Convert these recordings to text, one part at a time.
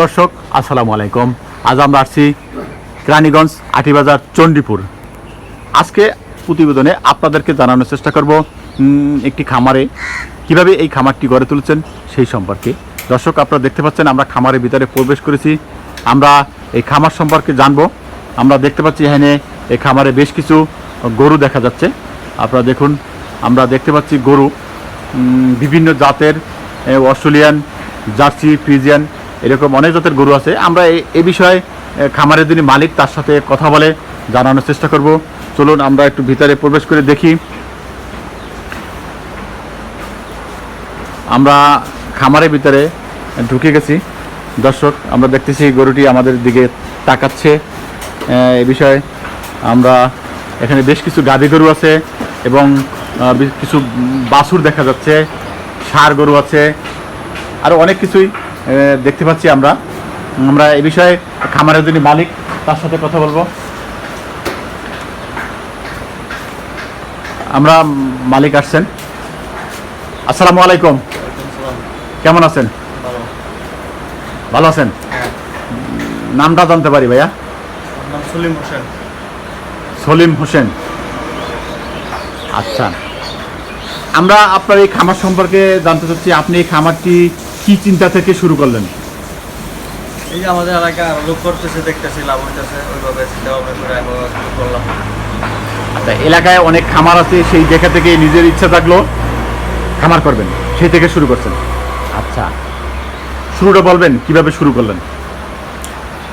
দর্শক, আসসালামু আলাইকুম। আজ আমরা আসছি রানীগঞ্জ আটিবাজার চণ্ডীপুর। আজকে প্রতিবেদনে আপনাদেরকে জানানোর চেষ্টা করব একটি খামারে কীভাবে এই খামারটি গড়ে তুলেছেন সেই সম্পর্কে। দর্শক, আপনারা দেখতে পাচ্ছেন আমরা খামারের ভিতরে প্রবেশ করেছি। আমরা এই খামার সম্পর্কে জানব। আমরা দেখতে পাচ্ছি এখানে এই খামারে বেশ কিছু গরু দেখা যাচ্ছে। আপনারা দেখুন, আমরা দেখতে পাচ্ছি গরু বিভিন্ন জাতের অস্ট্রেলিয়ান, জার্সি, ফ্রিজিয়ান এরকম অনেক জাতের গরু আছে। আমরা এই বিষয়ে এ, খামারের যিনি মালিক তার সাথে কথা বলে জানানোর চেষ্টা করব। চলুন আমরা একটু ভিতরে প্রবেশ করে দেখি। আমরা খামারের ভিতরে ঢুকে গেছি। দর্শক আমরা দেখতেছি গরুটি আমাদের দিকে তাকাচ্ছে। এ বিষয়ে আমরা এখানে বেশ কিছু গাভী গরু আছে এবং কিছু বাছুর দেখা যাচ্ছে। ষাঁড় গরু আছে। আরও অনেক কিছুই দেখতে পাচ্ছি আমরা। আমরা এ বিষয়ে খামারের যিনি মালিক তার সাথে কথা বলব। আমরা মালিক আসছেন। আসসালামু আলাইকুম। কেমন আছেন? ভালো আছেন? নামটা জানতে পারি ভাইয়া। সলিম হোসেন। সলিম হোসেন। আচ্ছা। আমরা আপনার এই খামার সম্পর্কে জানতে চাচ্ছি আপনি এই খামারটি কি চিন্তা থেকে শুরু করলেন? এই যে আমাদের এলাকায় আরও লোক করতেছে দেখতেছি লাভ হইতেছে ওইভাবে চিন্তা ভাবনা করে আমি শুরু করলাম। আচ্ছা এলাকায় অনেক খামার আছে সেই দেখা থেকে নিজের ইচ্ছা থাকল খামার করবেন সেই থেকে শুরু করছেন। আচ্ছা শুরুটা বলবেন কীভাবে শুরু করলেন?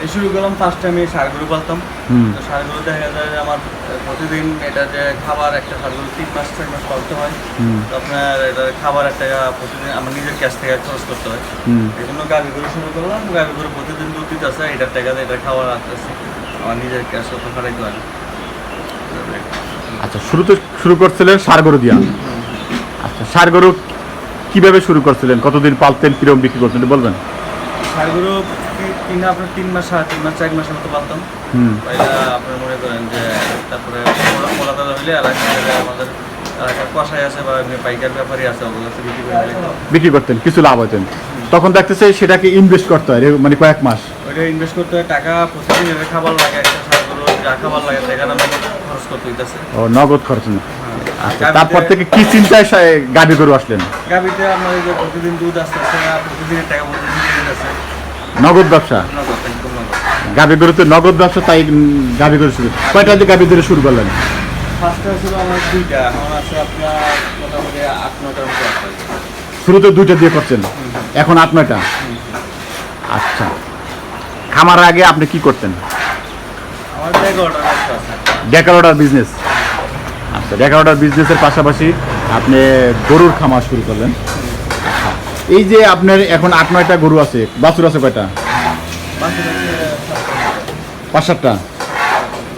এই শুরু করলাম ফার্স্ট টাইম এই সারগুলো পালতাম। তো দেখা যায় যে আমার প্রতিদিন এটা যে খাবার একটা সারগুলো তিন মাস ছয় মাস পালতে হয়। তো আপনার এটা খাবার একটা প্রতিদিন আমার নিজের ক্যাশ থেকে খরচ করতে হয়। এই জন্য গাভি গরু শুরু করলাম। গাভি গরু প্রতিদিন দুধ দিতেছে এটার টাকা এটা খাবার আসতেছে আমার নিজের ক্যাশ হয়। আচ্ছা শুরুতে শুরু করছিলেন সার গরু দিয়া। আচ্ছা সার গরু কীভাবে শুরু করছিলেন? কতদিন পালতেন কীরকম বিক্রি করতেন বলবেন? সারগুলো কিনা আপনার তিন মাস সাড়ে তিন মাস চার মাসের মতো পয়লা আপনার মনে করেন যে তারপরে মোলা হইলে এলাকায় আমাদের বিক্রি করে বিক্রি করতেন কিছু লাভ হতেন তখন দেখতেছে সেটাকে ইনভেস্ট করতে হয় মানে কয়েক মাস। ওইটা ইনভেস্ট করতে হয় টাকা প্রতিদিন খাবার লাগে খাবার লাগে খরচ করতে হইতেছে। ও নগদ খরচ না। আচ্ছা তারপর থেকে কি চিন্তায় গাভী গরু আসলেন? গাবিতে আপনার যে প্রতিদিন দুধ আসতেছে আর প্রতিদিনের টাকা প্রতিদিন নগদ ব্যবসা? গাভী গরুতে নগদ ব্যবসা তাই গাভী গরু শুরু। কয়টা দিয়ে গাভী গরু শুরু করলেন? শুরুতে দুইটা দিয়ে করছেন? এখন আট নয়টা? আচ্ছা। খামার আগে আপনি কি করতেন? ডেকারোডার বিজনেস। আচ্ছা ডেকারোডার বিজনেসের পাশাপাশি আপনি গরুর খামার শুরু করলেন। এই যে আপনার এখন আট নয়টা গরু আছে বাছুর আছে কয়টা? পাঁচ সাতটা।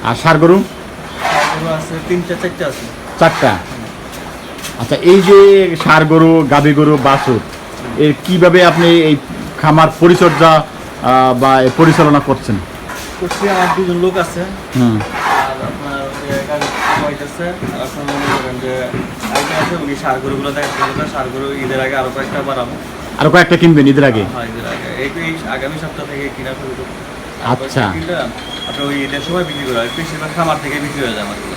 আর সার গরু? গরু আছে তিনটা চারটা আচ্ছা এই যে সার গরু গাভী গরু বাছুর এর কীভাবে আপনি এই খামার পরিচর্যা বা পরিচালনা করছেন? আমার দুজন লোক আছে। হুম। আর আপনার আছে উনি সার গরুগুলো দেখা সার গরু ঈদের আগে আরও কয়েকটা বাড়াবো আর কয়েকটা কিনবেন ঈদের আগে? হয় ঈদের আগে। এই আগামী সপ্তাহ থেকে কিনা শুরু করব। আচ্ছা। আপনার ওই ঈদের সময় বিক্রি করা হয়। বেশিরভাগ খামার থেকে বিক্রি হয়ে যায় আমারগুলো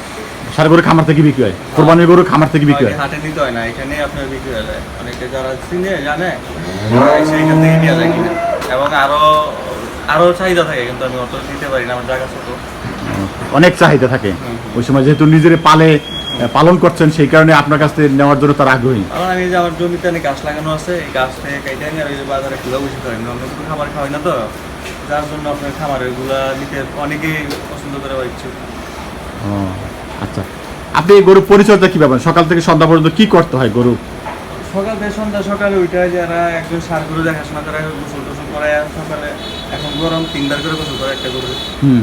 সার গরু খামার থেকে বিক্রি হয়? কোরবানির গরু খামার থেকে বিক্রি হয়? হাটে নিতে হয় না এখানে আপনার বিক্রি হয়ে যায়। অনেকে যারা চিনে জানে সেইখান থেকে নেওয়া যায় কিনা। এবং আরও আরও চাহিদা থাকে কিন্তু আমি অত দিতে পারি না আমার জায়গা ছোট। অনেক চাহিদা থাকে। ওই সময় যেহেতু নিজের পালে পালন করছেন সেই কারণে আপনার কাছ থেকে নেওয়ার জন্য তার আগ্রহী। কারণ আমি যে আমার জমিতে অনেক গাছ লাগানো আছে এই গাছ থেকে কেটে আনি আর ওই বাজারে খুলে বসে করেন অন্য কোনো খাবার খাওয়াই না তো। যার জন্য আপনার খামার ওইগুলা নিতে অনেকেই পছন্দ করে বা ইচ্ছুক। আচ্ছা। আপনি এই গরু পরিচর্যা কি পাবেন সকাল থেকে সন্ধ্যা পর্যন্ত কি করতে হয় গরু? সকাল থেকে সন্ধ্যা সকালে ওইটাই যারা একজন সার গরু দেখাশোনা করে গোসল টোসল করে সকালে এখন গরম তিনবার করে গোসল করে একটা গরু। হুম।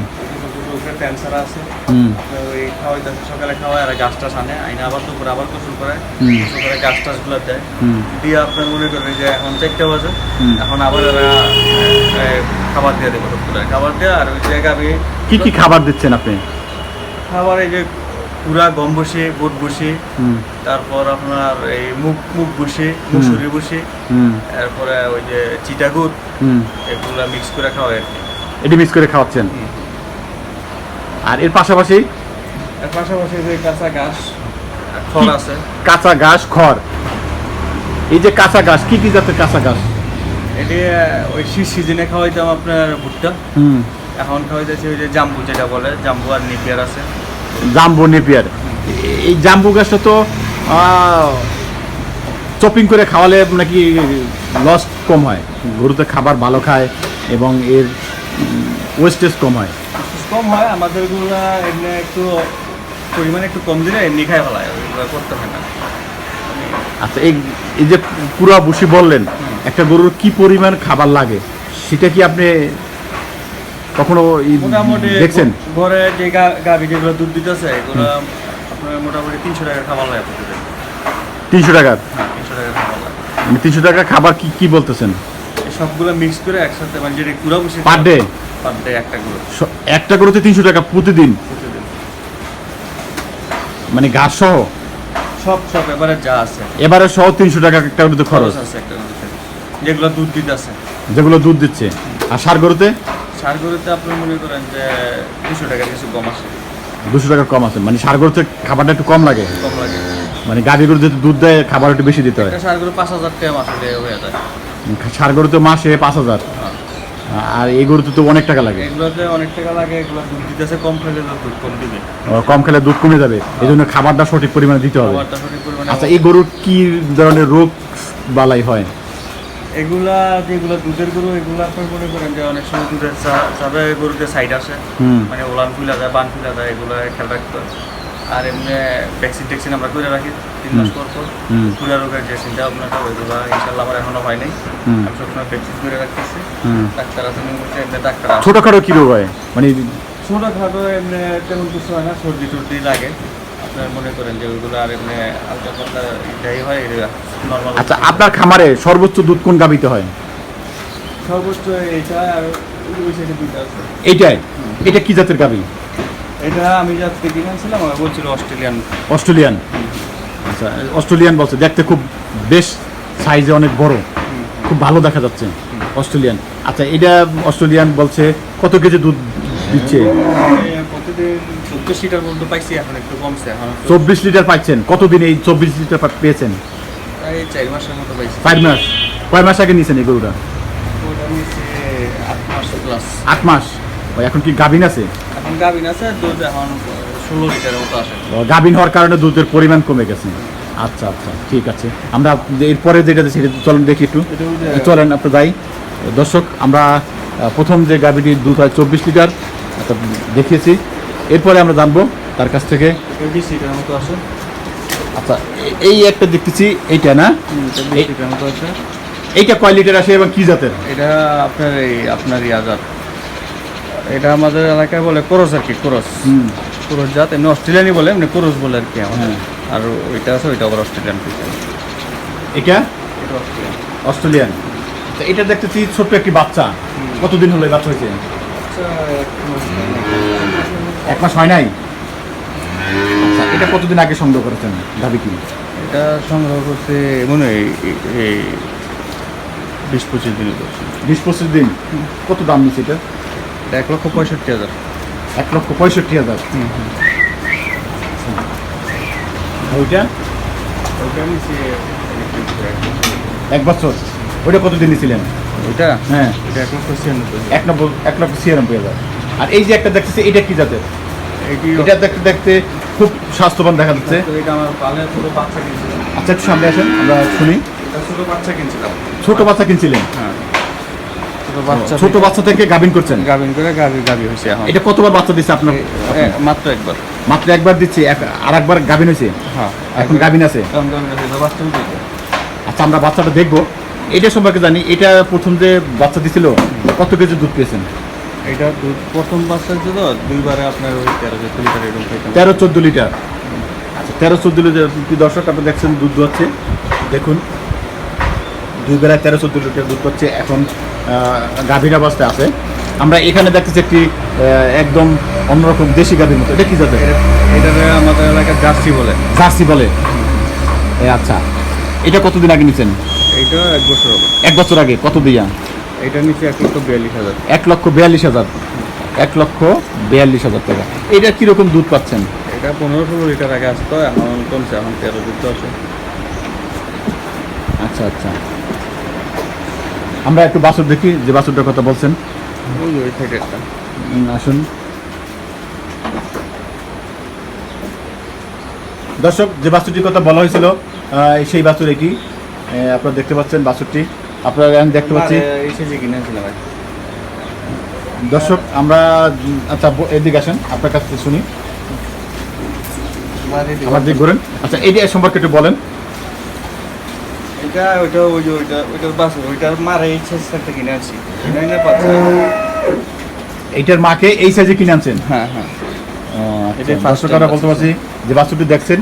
আছে। খাওয়াইতেছে সকালে খাওয়ায় আর গাছ টাছ আনে। আইনে আবার দুপুরে আবার গোসল করে। হুম। গোসল করে গাছ টাছগুলো দেয়। দিয়ে আপনার মনে করেন যে এখন চারটে বাজে। এখন আবার এরা খাবার দিয়ে দেবো খাবার দিয়ে আর ওই জায়গা আমি কি কি খাবার দিচ্ছেন আপনি? খাবার এই যে পুরা গম বসে বুট বসে। হুম। তারপর আপনার এই মুখ মুখ বসে মুসুরি বসে। হুম। তারপরে ওই যে চিটাগুড় হুম। এগুলা মিক্স করে খাওয়া আর কি। এটি মিক্স করে খাওয়াচ্ছেন? আর এর পাশাপাশি? এর পাশাপাশি যে কাঁচা ঘাস খড় আছে। কাঁচা ঘাস খড়। এই যে কাঁচা ঘাস কি কি জাতের কাঁচা ঘাস? এটি ওই শীত সিজনে খাওয়াইতাম আপনার ভুট্টা। হুম। এখন খাওয়াইতেছি ওই যে জাম্বু যেটা বলে জাম্বু আর নিপিয়ার আছে। জাম্বু নেপিয়ার। এই জাম্বু গাছটা তো চপিং করে খাওয়ালে নাকি লস কম হয়। গরুতে খাবার ভালো খায় এবং এর ওয়েস্টেজ কম হয়। কম হয় আমাদেরগুলা এমনি একটু পরিমাণে একটু কম দিলে এমনি খাই ফেলায় ওইগুলো করতে হয় না। আচ্ছা এই এই যে পুরা বসি বললেন একটা গরুর কি পরিমাণ খাবার লাগে? সেটা কি আপনি কখনো দেখছেন? ঘরে যে গাভী যেগুলো দুধ দিতেছে এগুলো আপনার মোটামুটি তিনশো টাকার খাবার লাগে তিনশো টাকা? হ্যাঁ তিনশো টাকার খাবার লাগে। তিনশো টাকা খাবার কি কি বলতেছেন? সবগুলো মিক্স করে একসাথে মানে যেটা গুঁড়া বসে পার ডে পার ডে একটা গুঁড়ো। একটা গরুতে তিনশো টাকা প্রতিদিন? প্রতিদিন। মানে ঘাস সহ? সব সব এবারে যা আছে। এবারে সহ তিনশো টাকা একটা গরুতে খরচ আছে একটা যেগুলো দুধ দিতেছে যেগুলো দুধ দিচ্ছে। আর সার গরুতে? সার গরুতে আপনি মনে করেন যে দুশো টাকার কিছু কম আসে দুশো টাকা কম আছে। মানে সার গরুতে খাবারটা একটু কম লাগে। কম লাগে। মানে গাভী গরুতে তো দুধ দেয় খাবার একটু বেশি দিতে হয়। সার গরু পাঁচ হাজার টাকা মাসে হয়ে যায় সার গরুতে মাসে পাঁচ হাজার। হ্যাঁ। আর এই গরুতে তো অনেক টাকা লাগে। এগুলোতে অনেক টাকা লাগে এগুলো দুধ দিতেছে কম খেলে দুধ কম দিবে। কম খেলে দুধ কমে যাবে। এই জন্য খাবারটা সঠিক পরিমাণে দিতে হবে। আচ্ছা এই গরুর কি ধরনের রোগ বালাই হয়? এগুলা যেগুলো দুধের গরু এগুলো মনে করেন যে অনেক সময় দুধের চাপে গরুতে সাইড আসে মানে ওলান ফুলা যায় বান ফুলা যায় এগুলো খেয়াল রাখতে হয়। আর এমনি ভ্যাকসিন ট্যাকসিন আমরা করে রাখি তিন মাস পর পর। হুম। পুরা রোগের যে চিন্তা ভাবনাটা ওইগুলো ইনশাল্লাহ আমার এখনও হয় নাই। আমি সবসময় ভ্যাকসিন করে রাখতেছি। ডাক্তার আছে নিয়মিত এমনি ডাক্তার ছোটখাটো কি রোগ হয়? মানে ছোটোখাটো এমনি তেমন কিছু হয় না সর্দি টর্দি লাগে। আপনার মনে করেন যে ওইগুলো আর এমনি হালকা পাতলা এটাই হয় নর্মাল আচ্ছা আপনার খামারে সর্বোচ্চ দুধ কোন গাভিতে হয়? সর্বোচ্চ এইটা আর ওই সাইডে দুইটা আছে। এইটাই? এটা কি জাতের গাভি? এটা আমি যাতে কিনে আনছিলাম বলছিল অস্ট্রেলিয়ান। অস্ট্রেলিয়ান? আচ্ছা অস্ট্রেলিয়ান বলছে দেখতে খুব বেশ সাইজে অনেক বড়। খুব ভালো দেখা যাচ্ছে অস্ট্রেলিয়ান। আচ্ছা এটা অস্ট্রেলিয়ান বলছে কত কেজি দুধ দিচ্ছে? চব্বিশ লিটার পাচ্ছেন কতদিন এই চব্বিশ লিটার পেয়েছেন? চার মাসের মতো পাইছি। মাস। কয় মাস আগে নিয়েছেন এই গরুটা? আট মাস এখন কি গাভিন আছে? গাভিন আছে দুধ এখন ষোলো লিটারের মতো আসে। গাভিন হওয়ার কারণে দুধের পরিমাণ কমে গেছে। আচ্ছা আচ্ছা ঠিক আছে। আমরা এরপরে যেটা সেটা চলেন দেখি একটু। চলেন আপনি যাই দর্শক আমরা প্রথম যে গাভিটির দুধ হয় চব্বিশ লিটার দেখিয়েছি। এরপরে আমরা জানব তার কাছ থেকে। বিশ লিটারের মতো আসে। আচ্ছা এই একটা দেখতেছি এইটা না? এইটা কয় লিটার আসে এবং কি জাতের? এটা আপনার এই আপনার ইয়াজার এটা আমাদের এলাকায় বলে কোরস আর কি কোরস। হুম। কোরস জাত এমনি অস্ট্রেলিয়ানই বলে এমনি কোরস বলে আর কি আমাদের। হ্যাঁ। আর ওইটা আছে ওইটা আবার অস্ট্রেলিয়ান এটা? এটা অস্ট্রেলিয়ান। অস্ট্রেলিয়ান। তো এটা দেখতেছি ছোট্ট একটি বাচ্চা। কতদিন হলো বাচ্চা হয়েছে? এক মাস হয় নাই? আচ্ছা এটা কতদিন আগে সংগ্রহ করেছেন দাবি কি এটা সংগ্রহ করতে মনে হয় বিশ পঁচিশ দিন বিশ পঁচিশ দিন। কত দাম নিচ্ছে এটা? এক লক্ষ পঁয়ষট্টি হাজার। এক লক্ষ পঁয়ষট্টি হাজার? আর ওইটা? ওইটা এক বছর। ওইটা কতদিন নিয়েছিলেন ওইটা? হ্যাঁ। এটা এক লক্ষ ছিয়ানব্বই এক নব্বই এক লক্ষ ছিয়ানব্বই হাজার। আর এই যে একটা দেখতেছি এটা কি জাতের? এটা দেখতে দেখতে খুব স্বাস্থ্যবান দেখা যাচ্ছে। এটা আমার পালে ছোটো বাচ্চা কিনছিলাম। আচ্ছা একটু সামনে আসেন আমরা শুনি। ছোটো বাচ্চা কিনছিলাম। ছোট বাচ্চা কিনছিলেন? হ্যাঁ। বাচ্চা ছোট বাচ্চা থেকে গাভিন করছেন? গাভিন করে গাভি গাভি হয়েছে এখন। এটা কতবার বাচ্চা দিচ্ছে আপনার? মাত্র একবার। মাত্র একবার দিচ্ছে এক- আর একবার গাভিন হয়েছে? হ্যাঁ এখন গাভিন আছে? আচ্ছা আমরা বাচ্চাটা দেখব। এটা সম্পর্কে জানি এটা প্রথম যে বাচ্চা দিছিল কত কেজি দুধ পেয়েছেন? এটা দুধ প্রথম বাচ্চার জন্য দুইবারে আপনার ওই তেরো চোদ্দ লিটার তেরো চোদ্দ লিটার। আচ্ছা তেরো চোদ্দ লিটার দর্শক আপনি দেখছেন দুধ হচ্ছে দেখুন। দুই বেলায় তেরো চোদ্দ লিটার দুধ হচ্ছে এখন গাভীর অবস্থায় আছে। আমরা এখানে দেখতেছি একটি একদম অন্যরকম দেশি গাভীর মতো। এটা কি জাতের? এটাতে আমাদের এলাকার জার্সি বলে। জার্সি বলে? আচ্ছা। এটা কতদিন আগে নিচ্ছেন এইটা এক বছর হবে। এক বছর আগে কত দিয়া? এটা নিচে এক লক্ষ বিয়াল্লিশ হাজার। এক লক্ষ বিয়াল্লিশ হাজার। এক লক্ষ বিয়াল্লিশ হাজার টাকা। এটা কীরকম দুধ পাচ্ছেন? এটা পনেরো ষোলো লিটার আগে আসতো এখন কমছে এখন তেরো দুধ আছে। আচ্ছা আচ্ছা। আমরা একটু বাসুর দেখি যে বাছুরটার কথা বলছেন। আসুন। দর্শক যে বাছুরটির কথা বলা হয়েছিল সেই বাছুর এটি আপনারা দেখতে পাচ্ছেন বাছুরটি। আপনারা আমি দেখতে পাচ্ছি। দর্শক আমরা আচ্ছা এদিকে আসেন আপনার কাছ থেকে শুনি। আমার দিক ঘুরেন। আচ্ছা এটি সম্পর্কে একটু বলেন। এটা ওইটা ওই যে ওইটা ওইটার বাস ওইটার মারে ইচ্ছে একটা কিনে আনছি। কিনে এনে পাচ্ছে। এইটার মাকে এই সাইজে কিনে আনছেন? হ্যাঁ হ্যাঁ। এটা এটাই first দর্শকরা time বলতে পারছি যে বাছুরটি দেখছেন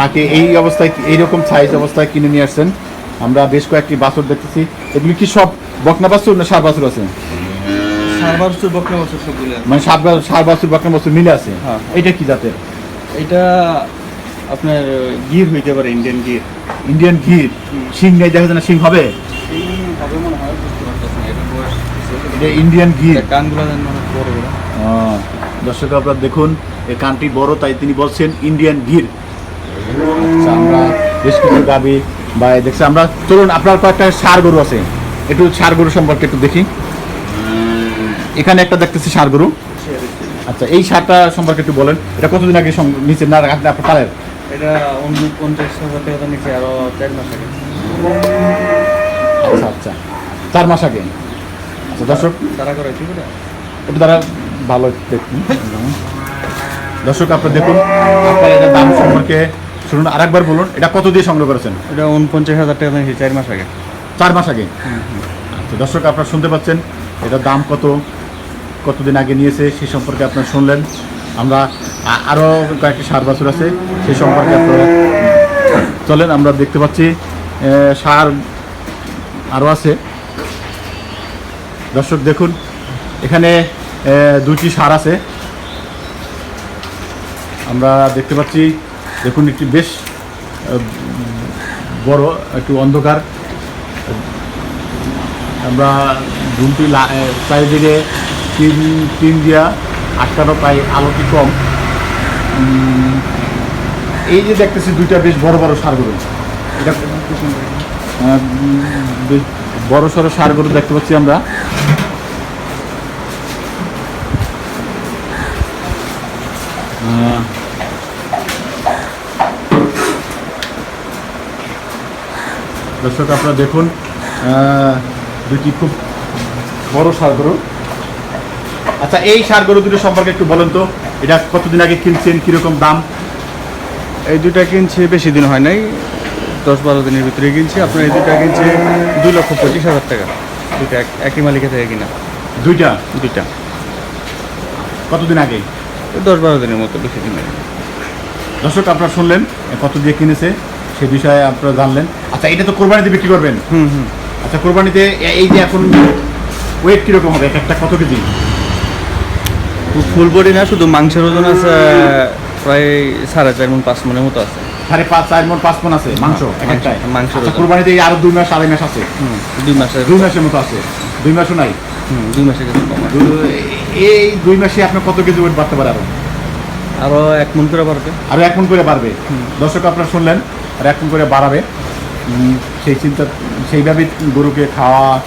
মাকে এই অবস্থায় এইরকম সাইজ অবস্থায় কিনে নিয়ে আসছেন। আমরা বেশ কয়েকটি বাছুর দেখতেছি। এগুলি কি সব বকনা বাছুর না সার বাছুর আছে? মানে সার বাছুর বকনা বাছুর মিলে আছে? হ্যাঁ। এটা কি জাতের? এটা আপনার গির হইতে পারে ইন্ডিয়ান গির। ইন্ডিয়ান গির সিং নেই দেখা যায় না শিং হবে? এটা ইন্ডিয়ান কানগুলো আহ, দর্শক আপনারা দেখুন এই কানটি বড় তাই তিনি বলছেন ইন্ডিয়ান গির। আচ্ছা, আমরা বেশ কিছু গাবি বা দেখছি। আমরা চলুন আপনার কয়েকটা সার গরু আছে। একটু সার গরু সম্পর্কে একটু দেখি। এখানে একটা দেখতেছি সার গরু। আচ্ছা এই সারটা সম্পর্কে একটু বলেন। এটা কতদিন আগে নিচে না আপনি আপনার পালের এটা অন্য পঞ্চাশ হাজার টাকা নিচে আরও চার মাস আগে। আচ্ছা আচ্ছা। চার মাস আগে। আচ্ছা দর্শক তারা করে ঠিক আছে? একটু তারা ভালো দেখুন। দর্শক আপনার দেখুন আপনার এটা দাম সম্পর্কে শুনুন। আরেকবার বলুন এটা কত দিয়ে সংগ্রহ করেছেন? এটা উনপঞ্চাশ হাজার টাকা নিচে চার মাস আগে। চার মাস আগে? আচ্ছা দর্শক আপনারা শুনতে পাচ্ছেন এটার দাম কত কতদিন আগে নিয়েছে সেই সম্পর্কে আপনারা শুনলেন। আমরা আরও কয়েকটি সার বাছুর আছে সেই সম্পর্কে আপনারা চলেন আমরা দেখতে পাচ্ছি সার আরও আছে। দর্শক দেখুন এখানে এ, দুইটি সার আছে। আমরা দেখতে পাচ্ছি দেখুন একটি বেশ বড় একটু অন্ধকার। আমরা রুমটি চারিদিকে টিন টিন দিয়া আটকানো প্রায় আলোটি কম। এই যে দেখতেছি দুইটা বেশ বড় বড় সার গরু। বড় সড়ো সার গরু দেখতে পাচ্ছি আমরা। দর্শক আপনারা দেখুন দুটি খুব বড় সার গরু। আচ্ছা এই সার গরু দুটো সম্পর্কে একটু বলেন তো। এটা কতদিন আগে কিনছেন? কীরকম দাম? এই দুইটা কিনছি বেশি দিন হয় নাই। দশ বারো দিনের ভিতরে কিনছি। আপনার এই দুইটা কিনছি দুই লক্ষ পঁচিশ হাজার টাকা। দুইটা এক- একই মালিকের থেকে কিনা। দুইটা? দুইটা। কতদিন আগে? দশ বারো দিনের মতো বেশি দিন আগে দর্শক আপনারা শুনলেন কত দিয়ে কিনেছে সে বিষয়ে আপনারা জানলেন। আচ্ছা এটা তো কোরবানিতে বিক্রি করবেন? হুম হুম। আচ্ছা কোরবানিতে এই যে এখন ওয়েট কীরকম হবে? এক একটা কত কেজি? ফুল বডি না শুধু মাংসের ওজন আছে প্রায় সাড়ে চার মন পাঁচ মনের মতো আছে। সাড়ে পাঁচ চার মন পাঁচ মন আছে মাংস এক মাংস, একটায় মাংসের আচ্ছা। কোরবানিতে আরও দুই মাস আড়াই মাস আছে? দুই মাসের দুই মাসের মতো আছে। দুই মাসও নাই? দুই মাসের কিছু। দু- এই দুই মাসে আপনার কত কেজি ওয়েট বাড়তে পারে আরও? আরও এক মন করে পারবে আরও এক মন করে বাড়বে। দর্শক আপনারা শুনলেন আর এক মন করে বাড়াবে। সেই চিন্তা সেইভাবেই গরুকে খাওয়া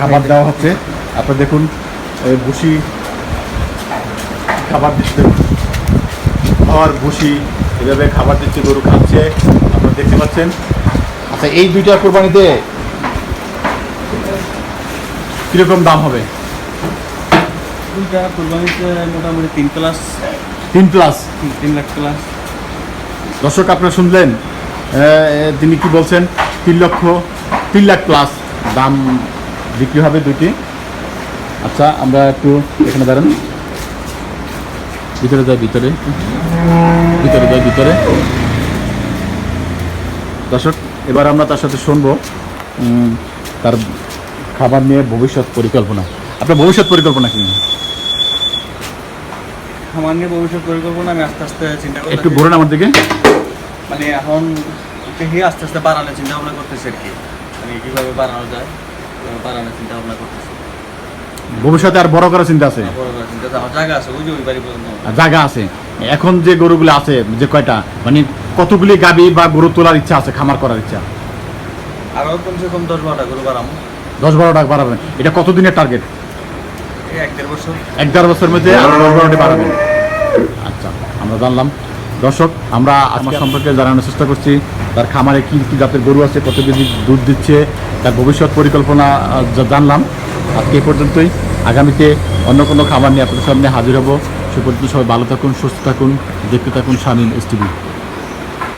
খাবার দেওয়া হচ্ছে। আপনারা দেখুন ভুসি খাবার দিচ্ছে। খাওয়ার ভুসি এভাবে খাবার দিচ্ছে গরু খাচ্ছে। আপনারা দেখতে পাচ্ছেন। আচ্ছা এই দুইটা কোরবানিতে কীরকম দাম হবে? দুইটা কোরবানিতে মোটামুটি তিন প্লাস তিন প্লাস তিন লাখ প্লাস দর্শক আপনারা শুনলেন তিনি কি বলছেন? তিন লক্ষ তিন লাখ প্লাস দাম বিক্রি হবে দুইটি। আচ্ছা আমরা একটু এখানে দাঁড়ান। ভিতরে যাই ভিতরে। ভিতরে যাই ভিতরে। দর্শক এবার আমরা তার সাথে শুনব তার খাবার নিয়ে ভবিষ্যৎ পরিকল্পনা। আপনার ভবিষ্যৎ পরিকল্পনা কি? আমার নিয়ে ভবিষ্যৎ পরিকল্পনা আমি আস্তে আস্তে চিন্তা করতেছি। একটু বলুন আমার দিকে। মানে এখন দেখি আস্তে আস্তে বাড়ানোর চিন্তা ভাবনা করতেছি আর কি। মানে কীভাবে বাড়ানো যায় বাড়ানোর চিন্তা ভাবনা করতেছি। ভবিষ্যতে আর বড় করার চিন্তা আছে? জায়গা আছে আর এখন যে গরুগুলো আছে যে কয়টা মানে কতগুলি গাবি বা গরু তোলার ইচ্ছা আছে খামার করার ইচ্ছা? আরও কমসে কম দশ বারোটা করে বাড়াবো। দশ বারো টাকা বাড়াবেন। এটা কতদিনের টার্গেট এক দেড় বছর। এক দেড় বছরের মধ্যে আরও দশ বারোটি বাড়াবেন আচ্ছা আমরা জানলাম। দর্শক আমরা আমার সম্পর্কে জানানোর চেষ্টা করছি তার খামারে কি কি জাতের গরু আছে কত কেজি দুধ দিচ্ছে তার ভবিষ্যৎ পরিকল্পনা জানলাম। আজকে পর্যন্তই। আগামীতে অন্য কোনো খাবার নিয়ে আপনাদের সামনে হাজির হব। সে পর্যন্ত সবাই ভালো থাকুন, সুস্থ থাকুন, দেখতে থাকুন স্বামী এস